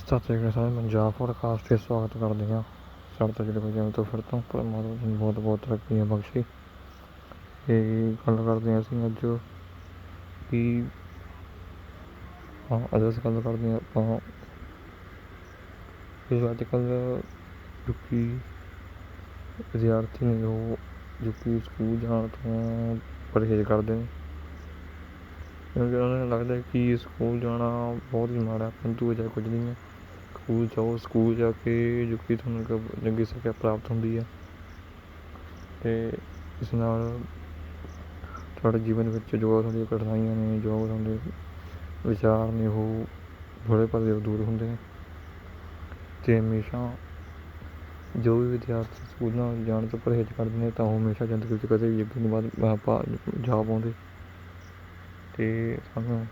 ਸਤਿ ਸ਼੍ਰੀ ਅਕਾਲ ਸਾਰੇ ਪੰਜਾਬ ਪੋਡਕਾਸਟ 'ਤੇ ਸਵਾਗਤ ਕਰਦੇ ਹਾਂ। ਸਾਡੇ ਤੋਂ ਜਿਹੜੇ ਵਜੇ ਤੋਂ ਫਿਰ ਤੋਂ ਪਰਮਾਤਮਾ ਨੂੰ ਬਹੁਤ ਬਹੁਤ ਤਰੱਕੀਆਂ ਬਖਸ਼ੇ। ਤੇ ਗੱਲ ਕਰਦੇ ਹਾਂ ਅਸੀਂ ਅੱਜ ਕਿ ਹਾਂ, ਅੱਜ ਅਸੀਂ ਗੱਲ ਕਰਦੇ ਹਾਂ ਆਪਾਂ ਕਿ ਅੱਜ ਕੱਲ੍ਹ ਜੋ ਕਿ ਵਿਦਿਆਰਥੀ ਨੇ ਉਹ ਜੋ ਕਿ ਸਕੂਲ ਜਾਣ ਤੋਂ ਪਰਹੇਜ਼ ਕਰਦੇ ਨੇ। ਕਿਉਂਕਿ ਉਹਨਾਂ ਨੂੰ ਲੱਗਦਾ ਕਿ ਸਕੂਲ ਜਾਣਾ ਬਹੁਤ ਹੀ ਮਾੜਾ ਹੈ, ਪਰੰਤੂ ਅਜਿਹਾ ਕੁਝ ਨਹੀਂ ਹੈ। ਸਕੂਲ ਜਾਓ ਸਕੂਲ ਜਾ ਕੇ ਜੋ ਕਿ ਤੁਹਾਨੂੰ ਇੱਕ ਚੰਗੀ ਸਿੱਖਿਆ ਪ੍ਰਾਪਤ ਹੁੰਦੀ ਹੈ। ਅਤੇ ਇਸ ਨਾਲ ਤੁਹਾਡੇ ਜੀਵਨ ਵਿੱਚ ਜੋ ਤੁਹਾਡੀਆਂ ਕਠਿਨਾਈਆਂ ਨੇ ਜੋ ਤੁਹਾਡੇ ਵਿਚਾਰ ਨੇ ਉਹ ਥੋੜ੍ਹੇ ਪਰਦੇ ਦੂਰ ਹੁੰਦੇ ਨੇ। ਅਤੇ ਹਮੇਸ਼ਾ ਜੋ ਵੀ ਵਿਦਿਆਰਥੀ ਸਕੂਲਾਂ ਜਾਣ ਤੋਂ ਪਰਹੇਜ਼ ਕਰਦੇ ਨੇ ਤਾਂ ਉਹ ਹਮੇਸ਼ਾ ਜ਼ਿੰਦਗੀ ਵਿੱਚ ਕਦੇ ਵੀ ਅੱਗੇ ਨਹੀਂ ਵਧ ਪਾ ਜਾ ਪਾਉਂਦੇ। ਅਤੇ ਸਾਨੂੰ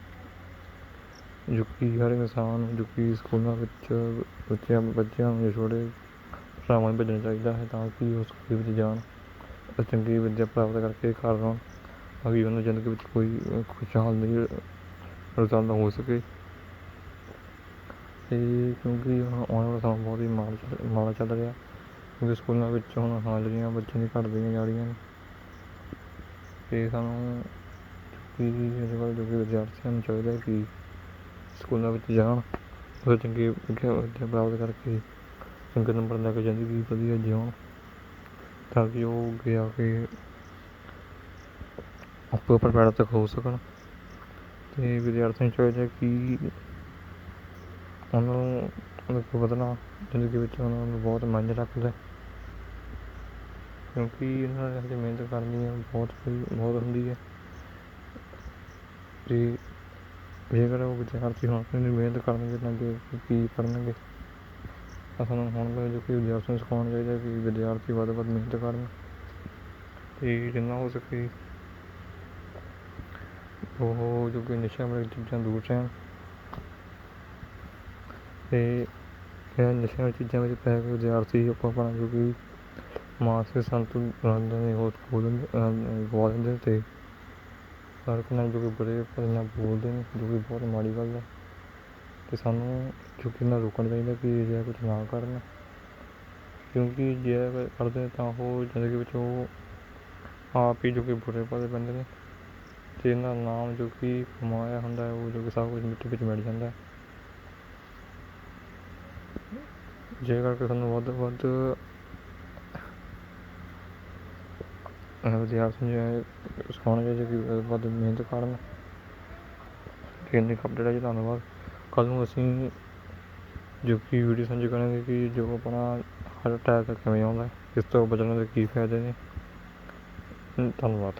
ਜੋ ਕਿ ਹਰ ਇਨਸਾਨ ਜੋ ਕਿ ਸਕੂਲਾਂ ਵਿੱਚ ਬੱਚਿਆਂ ਬੱਚਿਆਂ ਨੂੰ ਛੋਟੇ ਭਰਾਵਾਂ ਨੂੰ ਭੇਜਣਾ ਚਾਹੀਦਾ ਹੈ ਤਾਂ ਕਿ ਉਹ ਸਕੂਲ ਵਿੱਚ ਜਾਣ ਅਤੇ ਚੰਗੀ ਵਿੱਦਿਆ ਪ੍ਰਾਪਤ ਕਰਕੇ ਘਰ ਆਉਣ ਤਾਂ ਕਿ ਉਹਨਾਂ ਦੀ ਜ਼ਿੰਦਗੀ ਵਿੱਚ ਕੋਈ ਖੁਸ਼ਹਾਲ ਨਹੀਂ ਰਿਜ਼ਲਟ ਹੋ ਸਕੇ। ਅਤੇ ਕਿਉਂਕਿ ਹੁਣ ਆਉਣ ਵਾਲਾ ਸਮਾਂ ਬਹੁਤ ਹੀ ਮਾੜਾ ਚੱਲ ਮਾੜਾ ਚੱਲ ਰਿਹਾ ਕਿਉਂਕਿ ਸਕੂਲਾਂ ਵਿੱਚ ਹੁਣ ਹਾਜ਼ਰੀਆਂ ਬੱਚਿਆਂ ਦੀ ਘੱਟਦੀਆਂ ਜਾ ਰਹੀਆਂ ਨੇ ਅਤੇ ਸਾਨੂੰ ਕਿ ਅੱਜ ਕੱਲ੍ਹ ਜੋ ਕਿ ਵਿਦਿਆਰਥੀਆਂ ਨੂੰ ਚਾਹੀਦਾ ਕਿ ਸਕੂਲਾਂ ਵਿੱਚ ਜਾਣ। ਅਤੇ ਚੰਗੀ ਵਿੱਦਿਆ ਵਿੱਦਿਆ ਪ੍ਰਾਪਤ ਕਰਕੇ ਚੰਗੇ ਨੰਬਰ ਲੈ ਕੇ ਜ਼ਿੰਦਗੀ ਵਧੀਆ ਜਿਉਣ ਤਾਂ ਕਿ ਉਹ ਅੱਗੇ ਆ ਕੇ ਆਪੇ ਉੱਪਰ ਪੈਰਾਂ ਤੱਕ ਹੋ ਸਕਣ। ਅਤੇ ਵਿਦਿਆਰਥੀਆਂ ਨੂੰ ਚਾਹੀਦਾ ਕਿ ਉਹਨਾਂ ਨੂੰ ਅੱਗੇ ਵਧਣਾ, ਜ਼ਿੰਦਗੀ ਵਿੱਚ ਉਹਨਾਂ ਨੂੰ ਬਹੁਤ ਮਾਇਨੇ ਰੱਖਦਾ ਕਿਉਂਕਿ ਇਹਨਾਂ ਨੇ ਹਜੇ ਮਿਹਨਤ ਕਰਨੀ ਹੈ, ਬਹੁਤ ਬਹੁਤ ਹੁੰਦੀ ਹੈ। ਅਤੇ ਜੇਕਰ ਉਹ ਵਿਦਿਆਰਥੀ ਹੁਣ ਆਪਣੀ ਮਿਹਨਤ ਕਰਨਗੇ ਤਾਂ ਅੱਗੇ ਕੀ ਪੜ੍ਹਨਗੇ ਤਾਂ ਸਾਨੂੰ ਹੁਣ ਤੋਂ ਜੋ ਕਿ ਵਿਦਿਆਰਥੀਆਂ ਨੂੰ ਸਿਖਾਉਣਾ ਚਾਹੀਦਾ ਕਿ ਵਿਦਿਆਰਥੀ ਵੱਧ ਤੋਂ ਵੱਧ ਮਿਹਨਤ ਕਰਨ। ਅਤੇ ਜਿੰਨਾ ਹੋ ਸਕੇ ਉਹ ਜੋ ਕਿ ਨਸ਼ਿਆਂ ਵਾਲੀਆਂ ਚੀਜ਼ਾਂ ਦੂਰ ਰਹਿਣ। ਅਤੇ ਇਹਨਾਂ ਨਸ਼ਿਆਂ ਵਾਲੀ ਚੀਜ਼ਾਂ ਵਿੱਚ ਪੈ ਕੇ ਵਿਦਿਆਰਥੀ ਆਪਾਂ ਆਪਣਾ ਜੋ ਕਿ ਮਾਨਸਿਕ ਸੰਤੁਲਨ ਰਹਿੰਦੇ ਖੋ ਦਿੰਦੇ ਗਵਾ ਦਿੰਦੇ ਅਤੇ ਸੜਕ ਨਾਲ ਜੋ ਕਿ ਬੜੇ ਭਲੇ ਨਾਲ ਬੋਲਦੇ ਨੇ, ਜੋ ਕਿ ਬਹੁਤ ਮਾੜੀ ਗੱਲ ਹੈ ਅਤੇ ਸਾਨੂੰ ਜੋ ਕਿ ਇਹਨਾਂ ਰੋਕਣਾ ਚਾਹੀਦਾ ਕਿ ਅਜਿਹਾ ਕੁਛ ਨਾ ਕਰਨ, ਕਿਉਂਕਿ ਜੇ ਇਹ ਕਰਦੇ ਤਾਂ ਉਹ ਜ਼ਿੰਦਗੀ ਵਿੱਚ ਉਹ ਆਪ ਹੀ ਜੋ ਕਿ ਬੁਰੇ ਭਲੇ ਪੈਂਦੇ ਨੇ ਅਤੇ ਇਹਨਾਂ ਦਾ ਨਾਮ ਜੋ ਕਿ ਕਮਾਇਆ ਹੁੰਦਾ ਉਹ ਜੋ ਕਿ ਸਭ ਕੁਝ ਮਿੱਟੀ ਵਿੱਚ ਮਿਲ ਜਾਂਦਾ ਹੈ। ਕਰਕੇ ਸਾਨੂੰ ਵੱਧ ਤੋਂ ਵੱਧ ਵਿਦਿਆਰਥੀਆਂ ਨੂੰ ਇਹ ਸਿਖਾਉਣਾ ਚਾਹੀਦਾ ਕਿ ਵੱਧ ਮਿਹਨਤ ਕਰਨ। ਕਿ ਇੰਨੀ ਅਪਡੇਟ ਹੈ ਜੀ, ਧੰਨਵਾਦ। ਕੱਲ੍ਹ ਨੂੰ ਅਸੀਂ ਜੋ ਕਿ ਵੀਡੀਓ ਸਾਂਝੀ ਕਰਾਂਗੇ ਕਿ ਜੋ ਆਪਣਾ ਹਾਰਟ ਅਟੈਕ ਕਿਵੇਂ ਆਉਂਦਾ, ਇਸ ਤੋਂ ਬਚਣ ਦੇ ਕੀ ਫਾਇਦੇ ਨੇ। ਧੰਨਵਾਦ।